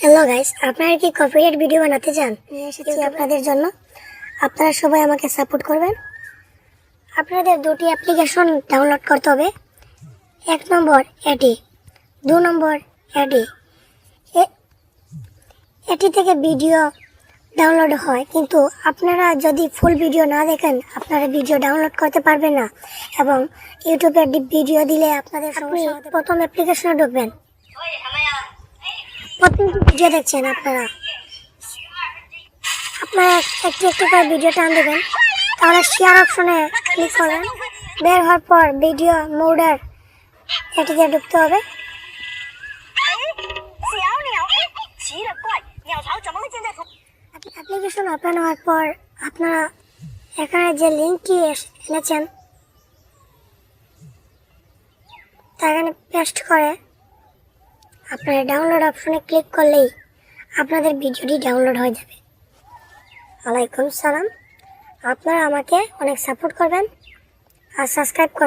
Hello guys আপনারা কি copyright video বানাতে চান? এসেছি আপনাদের জন্য? আপনারা সবাই আমাকে সাপোর্ট করবেন। আপনাদের দুটি অ্যাপ্লিকেশন ডাউনলোড করতে হবে। এক নম্বর এটি দু নম্বর এটি এটি থেকে ভিডিও ডাউনলোড হয় কিন্তু আপনারা যদি ফুল ভিডিও না দেখেন আপনারা ভিডিও ডাউনলোড করতে পারবেন না। এবং ইউটিউবে ভিডিও দিলে আপনাদের প্রথম অ্যাপ্লিকেশনে ঢুকবেন। প্রথম ভিডিও দেখছেন আপনারা? আপনারা একটু একটু করে ভিডিও টান দেবেন, তাহলে শেয়ার অপশনে ক্লিক করবেন। বের হওয়ার পর ভিডিও মোডার এটিকে ঢুকতে হবে। অ্যাপ্লিকেশন ওপেন হওয়ার পর আপনারা এখানে যে লিঙ্কটি এনেছেন, তা এখানে পেস্ট করে আপনারা ডাউনলোড অপশনে ক্লিক করলেই আপনাদের ভিডিওটি ডাউনলোড হয়ে যাবে। ওয়ালাইকুম সালাম। আপনারা আমাকে অনেক সাপোর্ট করবেন আর সাবস্ক্রাইব করবেন।